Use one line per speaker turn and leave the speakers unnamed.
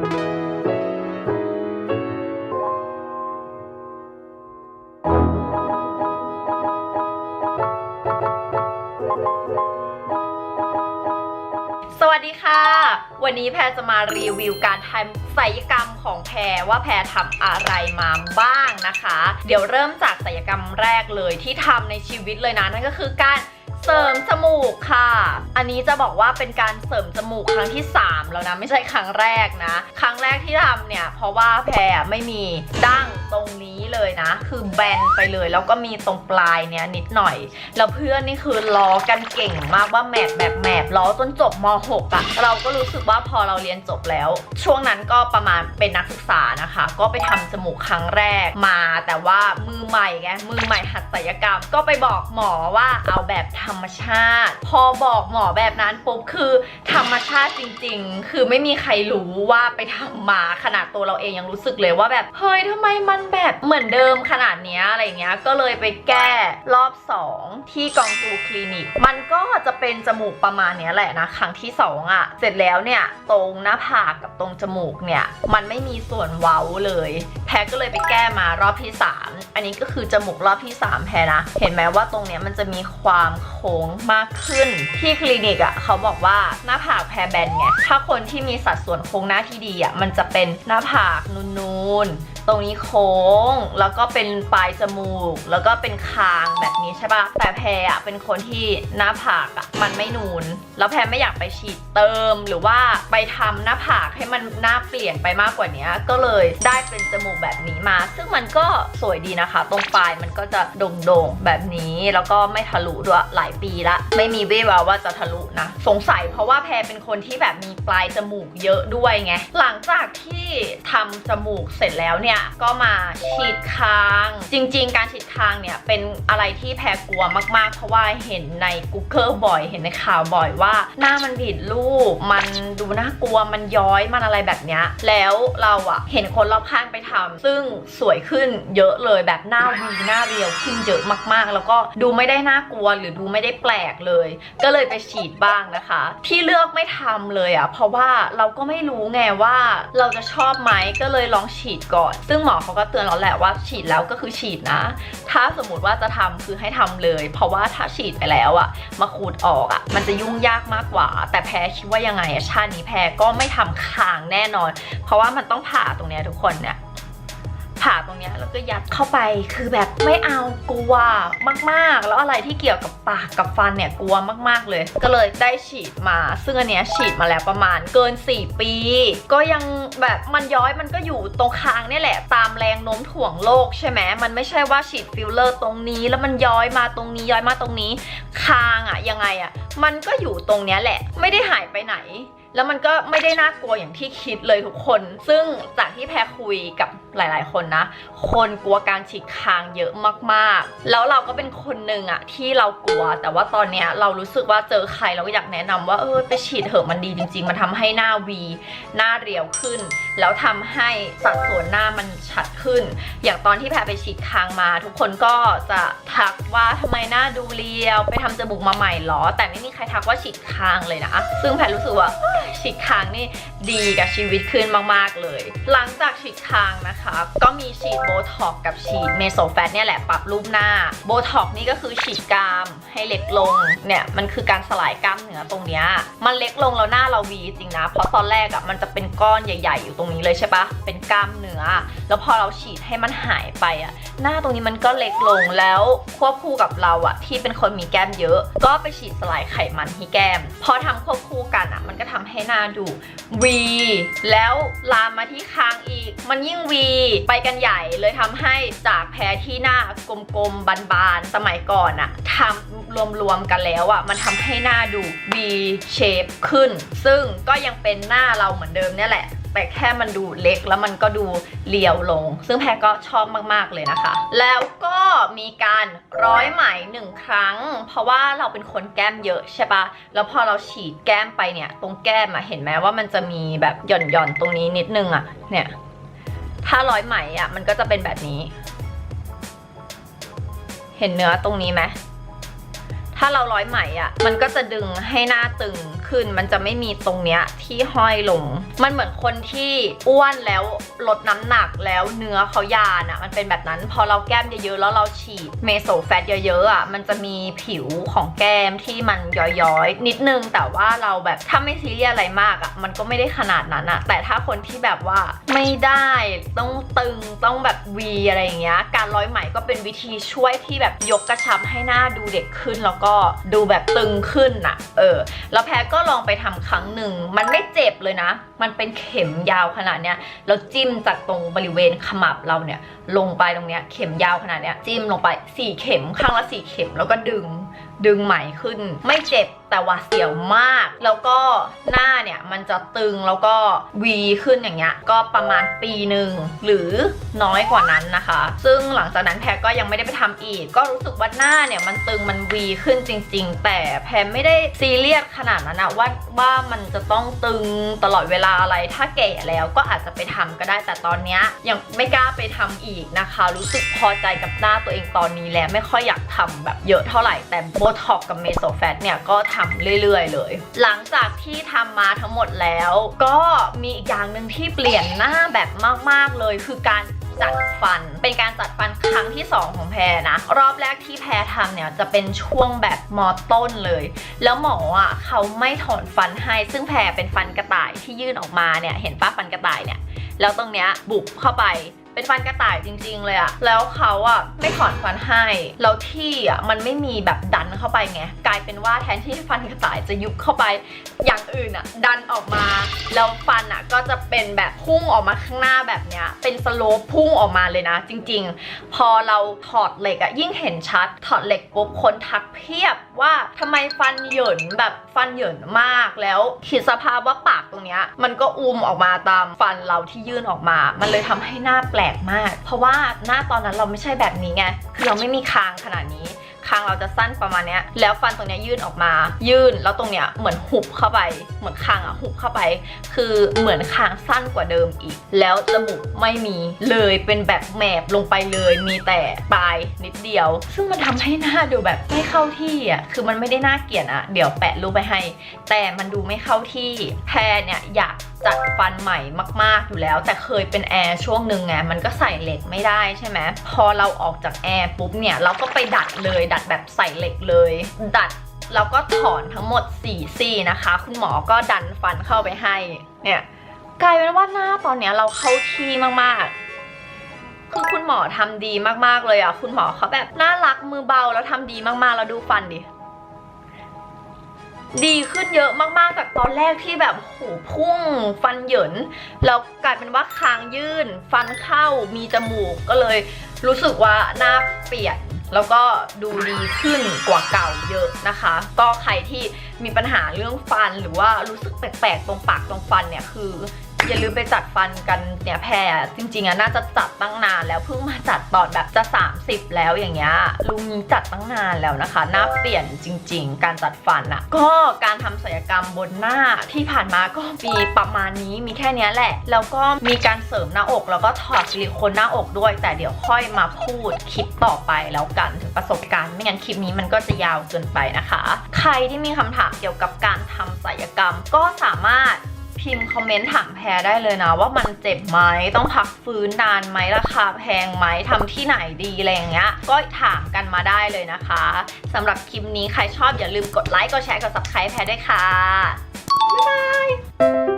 สวัสดีค่ะ วันนี้แพรจะมารีวิวการทำศัลยกรรมของแพรว่าแพรทำอะไรมาบ้างนะคะ เดี๋ยวเริ่มจากศัลยกรรมแรกเลยที่ทำในชีวิตเลยนะ นั่นก็คือการ เสริมจมูกค่ะ อันนี้จะบอกว่าเป็นการเสริมจมูกครั้งที่ 3 แล้วนะ ไม่ใช่ครั้งแรกนะ ครั้งแรกที่ทำเนี่ย เพราะว่าแพรไม่มีดั้งตรงนี้ เลยนะ คือแบนไปเลย แล้วก็มีตรงปลายเนี่ยนิดหน่อย แล้วเพื่อนนี่คือล้อกันเก่งมากว่าแมบแบบแมบล้อจนจบม .6 อะเราก็รู้สึกว่าพอเราเรียนจบแล้ว ช่วงนั้นก็ประมาณเป็นนักศึกษานะคะ ก็ไปทำจมูกครั้งแรกมา แต่ว่ามือใหม่ไงมือใหม่หัดศัลยกรรม ก็ไปบอกหมอว่าเอาแบบธรรมชาติ พอบอกหมอแบบนั้นปุ๊บคือธรรมชาติจริง ๆ คือไม่มีใครรู้ว่าไปทำมาขนาดตัวเราเองยังรู้สึกเลยว่าแบบเฮ้ยทำไมมันแบบเหมือนเดิิมขนาดเนี้ยอะไรเงี้ย ก็เลยไปแก้รอบ 2 ที่กองจูคลินิก มันก็จะเป็นจมูกประมาณเนี้ยแหละนะ ครั้งที่ 2อะ เสร็จแล้วเนี่ยตรงหน้าผากกับตรงจมูกเนี่ยมันไม่มีส่วนเว้าเลย แพรก็เลยไปแก้มารอบที่ 3 อันนี้ก็คือจมูกรอบที่ 3 แพรนะ เห็นไหมว่าตรงเนี้ยมันจะมีความโค้งมากขึ้น ที่คลินิกอะเขาบอกว่าหน้าผากแพรแบนไง ถ้าคนที่มีสัดส่วนโค้งหน้าที่ดีอะมันจะเป็นหน้าผากนูนๆ ตรงนี้โค้งแล้วก็เป็นปลายจมูก แล้วก็เป็นคางแบบนี้ใช่ปะแต่แพรอะเป็นคนที่หน้าผากอะมันไม่นูน แล้วแพรไม่อยากไปฉีดเติมหรือว่าไปทำหน้าผากให้มันหน้าเปลี่ยนไปมากกว่านี้ก็เลยได้เป็นจมูกแบบนี้มา ซึ่งมันก็สวยดีนะคะ ตรงปลายมันก็จะโด่งๆแบบนี้แล้วก็ไม่ทะลุด้วยหลายปีละ ไม่มีเววาว่าจะทะลุนะ สงสัยเพราะว่าแพรเป็นคนที่แบบมีปลายจมูกเยอะด้วยไงหลังจากที่ทำจมูกเสร็จแล้วเนี่ยก็มาฉีดคาง จริง ๆ การฉีดคางเนี่ยเป็นอะไรที่แพรกลัวมากๆ เพราะว่าเห็นใน Google บ่อยเห็นในข่าวบ่อยว่า หน้ามันผิดรูป มันดูน่ากลัวมันย้อยมันอะไรแบบเนี้ยแล้วเราอะเห็นคนรอบข้างไปทำซึ่งสวยขึ้นเยอะเลยแบบหน้าวีหน้าเรียวขึ้นเยอะมากๆ แล้วก็ดูไม่ได้น่ากลัวหรือดูไม่ได้แปลกเลย ก็เลยไปฉีดบ้างนะคะ ที่เลือกไม่ทำเลยอะเพราะว่าเราก็ไม่รู้ไงว่าเราจะชอบไหมก็เลยลองฉีดก่อนซึ่งหมอเขาก็เตือนเราแหละว่าฉีดแล้วก็คือฉีดนะ ถ้าสมมติว่าจะทำคือให้ทำเลย เพราะว่าถ้าฉีดไปแล้วอะมาขูดออกอะมันจะยุ่งยากมากกว่า แต่แพ้คิดว่ายังไงอะชาตินี้แพ้ก็ไม่ทำคางแน่นอน เพราะว่ามันต้องผ่าตรงเนี้ยทุกคนเนี่ย ผ่าตรงเนี้ยแล้วก็ยัดเข้าไปคือแบบไม่เอากลัวมากๆ แล้วอะไรที่เกี่ยวกับปากกับฟันเนี่ยกลัวมากๆเลย ก็เลยได้ฉีดมา ซึ่งอันเนี้ยฉีดมาแล้วประมาณเกิน 4 ปี ก็ยังแบบมันย้อยมันก็อยู่ตรงคางเนี่ยแหละตามแรงโน้มถ่วงโลกใช่ไหมมันไม่ใช่ว่าฉีดฟิลเลอร์ตรงนี้ แล้วมันย้อยมาตรงนี้ย้อยมาตรงนี้ คางอะยังไงอะมันก็อยู่ตรงเนี้ยแหละ ไม่ได้หายไปไหน แล้วมันก็ไม่ได้น่ากลัวอย่างที่คิดเลยทุกคน ซึ่งจากที่แพรคุยกับหลาย ๆ คนนะ คนกลัวการฉีดคางเยอะมาก ๆ แล้วเราก็เป็นคนหนึ่งอะที่เรากลัว แต่ว่าตอนเนี้ยเรารู้สึกว่าเจอใครเราก็อยากแนะนำว่าเออไปฉีดเถอะมันดีจริง ๆ มันทำให้หน้าวีหน้าเรียวขึ้น แล้วทำให้สัดส่วนหน้ามันชัดขึ้น อย่างตอนที่แพรไปฉีดคางมา ทุกคนก็จะทักว่าทำไมหน้าดูเรียว ไปทำจมูกมาใหม่หรอ แต่ไม่มีใครทักว่าฉีดคางเลยนะ ซึ่งแพรรู้สึกว่าฉีดคางนี่ดีกับชีวิตขึ้นมากๆเลย หลังจากฉีดคางนะคะ ก็มีฉีดโบท็อกกับฉีดเมโซแฟตเนี่ยแหละปรับรูปหน้าโบท็อกนี่ก็คือฉีดกรามให้เล็กลงเนี่ยมันคือการสลายกล้ามเนื้อตรงเนี้ยมันเล็กลงแล้วหน้าเราวีจริงนะ เพราะตอนแรกอะ่ะมันจะเป็นก้อนใหญ่ ๆ อยู่ตรงนี้เลยใช่ปะเป็นกล้ามเนื้อ แล้วพอเราฉีดให้มันหายไปอะ่ะหน้าตรงนี้มันก็เล็กลงแล้วควบคู่กับเราอะที่เป็นคนมีแก้มเยอะ ก็ไปฉีดสลายไขมันที่แก้ม พอทำควบคู่กันอะมันก็ทำให้หน้าดูวีแล้วลามมาที่คางอีก มันยิ่งวีไปกันใหญ่เลยทำให้จากแพ้ที่หน้ากลมๆบานๆสมัยก่อนอะทำรวมๆกันแล้วอะมันทำให้หน้าดู V shape ขึ้น ซึ่งก็ยังเป็นหน้าเราเหมือนเดิมเนี่ยแหละ แต่แค่มันดูเล็กแล้วมันก็ดูเรียวลง ซึ่งแพรก็ชอบมากๆเลยนะคะ แล้วก็มีการร้อยไหมหนึ่งครั้ง เพราะว่าเราเป็นคนแก้มเยอะใช่ปะแล้วพอเราฉีดแก้มไปเนี่ย ตรงแก้มอะเห็นไหมว่ามันจะมีแบบหย่อนๆตรงนี้นิดนึงอะเนี่ย ถ้าร้อยไหมอะมันก็จะเป็นแบบนี้ เห็นเนื้อตรงนี้ไหมถ้าเราร้อยไหมอะมันก็จะดึงให้หน้าตึง ขึ้น มันจะไม่มีตรงเนี้ยที่ห้อยลง มันเหมือนคนที่อ้วนแล้วลดน้ำหนักแล้วเนื้อเขายานอะมันเป็นแบบนั้นพอเราแก้มเยอะๆแล้วเราฉีดเมโซแฟตเยอะๆอะมันจะมีผิวของแก้มที่มันย้อยๆ นิดนึงแต่ว่าเราแบบถ้าไม่ซีเรียสอะไรมากอะมันก็ไม่ได้ขนาดนั้นอะแต่ถ้าคนที่แบบว่าไม่ได้ต้องตึงต้องแบบวีอะไรอย่างเงี้ยการร้อยไหมก็เป็นวิธีช่วยที่แบบยกกระชับให้หน้าดูเด็กขึ้นแล้วก็ดูแบบตึงขึ้นอะเออแล้วแพรก็ลองไปทำครั้งหนึ่ง มันไม่เจ็บเลยนะ มันเป็นเข็มยาวขนาดเนี้ยแล้วจิ้มจากตรงบริเวณขมับเราเนี่ยลงไปตรงเนี้ยเข็มยาวขนาดเนี้ยจิ้มลงไปสี่เข็มข้างละสี่เข็มแล้วก็ดึงดึงไหมขึ้น ไม่เจ็บ แต่ว่าเสียวมาก แล้วก็หน้าเนี่ยมันจะตึงแล้วก็วีขึ้นอย่างเงี้ย ก็ประมาณปีหนึ่งหรือน้อยกว่านั้นนะคะ ซึ่งหลังจากนั้นแพรก็ยังไม่ได้ไปทำอีก ก็รู้สึกว่าหน้าเนี่ยมันตึงมันวีขึ้นจริง ๆ แต่แพรไม่ได้ซีเรียสขนาดนั้นนะว่าว่ามันจะต้องตึงตลอดเวลาอะไร ถ้าแก่แล้วก็อาจจะไปทำก็ได้ แต่ตอนเนี้ยยังไม่กล้าไปทำอีกนะคะ รู้สึกพอใจกับหน้าตัวเองตอนนี้แล้วไม่ค่อยอยากทำแบบเยอะเท่าไหร่ แต่โบท็อกกับเมโซแฟตเนี่ยก็ทำเรื่อยๆเลย หลังจากที่ทำมาทั้งหมดแล้ว ก็มีอีกอย่างหนึ่งที่เปลี่ยนหน้าแบบมาก ๆเลยคือการจัดฟัน เป็นการจัดฟันครั้งที่ 2 ของแพรนะ รอบแรกที่แพรทำเนี่ยจะเป็นช่วงแบบมอต้นเลย แล้วหมออะเขาไม่ถอนฟันให้ ซึ่งแพรเป็นฟันกระต่ายที่ยื่นออกมาเนี่ย เห็นป้าฟันกระต่ายเนี่ย แล้วตรงเนี้ยบุบเข้าไป เป็นฟันกระต่ายจริง ๆ เลยอะแล้วเขาอะไม่ถอนฟันให้แล้วที่อะมันไม่มีแบบดันเข้าไปไงกลายเป็นว่าแทนที่ฟันกระต่ายจะยุบเข้าไปอย่างอื่นอะดันออกมาแล้วฟันอะก็จะเป็นแบบพุ่งออกมาข้างหน้าแบบเนี้ยเป็นสโลปพุ่งออกมาเลยนะ จริง ๆ พอเราถอดเหล็กอะยิ่งเห็นชัด ถอดเหล็กปุ๊บคนทักเพียบว่าทำไมฟันเหยินแบบฟันเหยินมากแล้วคิดสภาพว่าปากตรงเนี้ยมันก็อุ้มออกมาตามฟันเราที่ยื่นออกมา มันเลยทำให้หน้าแปลกมาก เพราะว่าหน้าตอนนั้นเราไม่ใช่แบบนี้ไง คือเราไม่มีคางขนาดนี้ คางเราจะสั้นประมาณนี้แล้วฟันตรงนี้ยื่นออกมา ยื่น แล้วตรงเนี้ยเหมือนหุบเข้าไป เหมือนคางอะหุบเข้าไป คือเหมือนคางสั้นกว่าเดิมอีก แล้วจมูกไม่มีเลย เป็นแบบแมบลงไปเลย มีแต่ปลายนิดเดียว ซึ่งมันทำให้หน้าดูแบบไม่เข้าที่อะคือมันไม่ได้น่าเกลียดอะเดี๋ยวแปะรูปไปให้ แต่มันดูไม่เข้าที่ แพรเนี่ยอยาก จัดฟันใหม่มาก ๆ อยู่แล้ว แต่เคยเป็นแอร์ช่วงหนึ่งไงมันก็ใส่เหล็กไม่ได้ใช่ไหมพอเราออกจากแอร์ปุ๊บเนี่ยเราก็ไปดัดเลย ดัดแบบใส่เหล็กเลย ดัดแล้วก็ถอนทั้งหมด4ซี่นะคะ คุณหมอก็ดันฟันเข้าไปให้เนี่ยกลายเป็นว่าหน้าตอนเนี้ยเราเข้าที่มากๆคือคุณหมอทำดีมากๆเลยอะ คุณหมอเขาแบบน่ารักมือเบาแล้วทำดีมากๆ แล้วดูฟันดิ ดีขึ้นเยอะมากๆจากตอนแรกที่แบบโหพุ่ง ฟันเหยินแล้วกลายเป็นว่าคางยื่น ฟันเข้ามีจมูกก็เลยรู้สึกว่าหน้าเปลี่ยนแล้วก็ดูดีขึ้นกว่าเก่าเยอะนะคะ ก็ใครที่มีปัญหาเรื่องฟันหรือว่ารู้สึกแปลกๆตรงปากตรงฟันเนี่ยคือ อย่าลืมไปจัดฟันกันเนี่ยแพรจริงๆอะน่าจะจัดตั้งนานแล้วเพิ่งมาจัดตอนแบบจะ 30 แล้วอย่างเงี้ยลุงนี้จัดตั้งนานแล้วนะคะหน้าเปลี่ยนจริง ๆ การจัดฟันอะก็การทำศัลยกรรมบนหน้าที่ผ่านมาก็มีประมาณนี้มีแค่เนี้ยแหละ แล้วก็มีการเสริมหน้าอกแล้วก็ถอดซิลิโคนหน้าอกด้วย แต่เดี๋ยวค่อยมาพูดคลิปต่อไปแล้วกันถึงประสบการณ์ ไม่งั้นคลิปนี้มันก็จะยาวเกินไปนะคะ ใครที่มีคำถามเกี่ยวกับการทำศัลยกรรมก็สามารถ พิมพ์คอมเมนต์ถามแพรได้เลยนะ ว่ามันเจ็บไหมต้องพักฟื้นนานไหมราคาแพงไหมทำที่ไหนดีอะไรอย่างเงี้ยก็ถามกันมาได้เลยนะคะสำหรับคลิปนี้ใครชอบอย่าลืมกดไลค์กดแชร์กด subscribe แพรด้วยค่ะบ๊ายบาย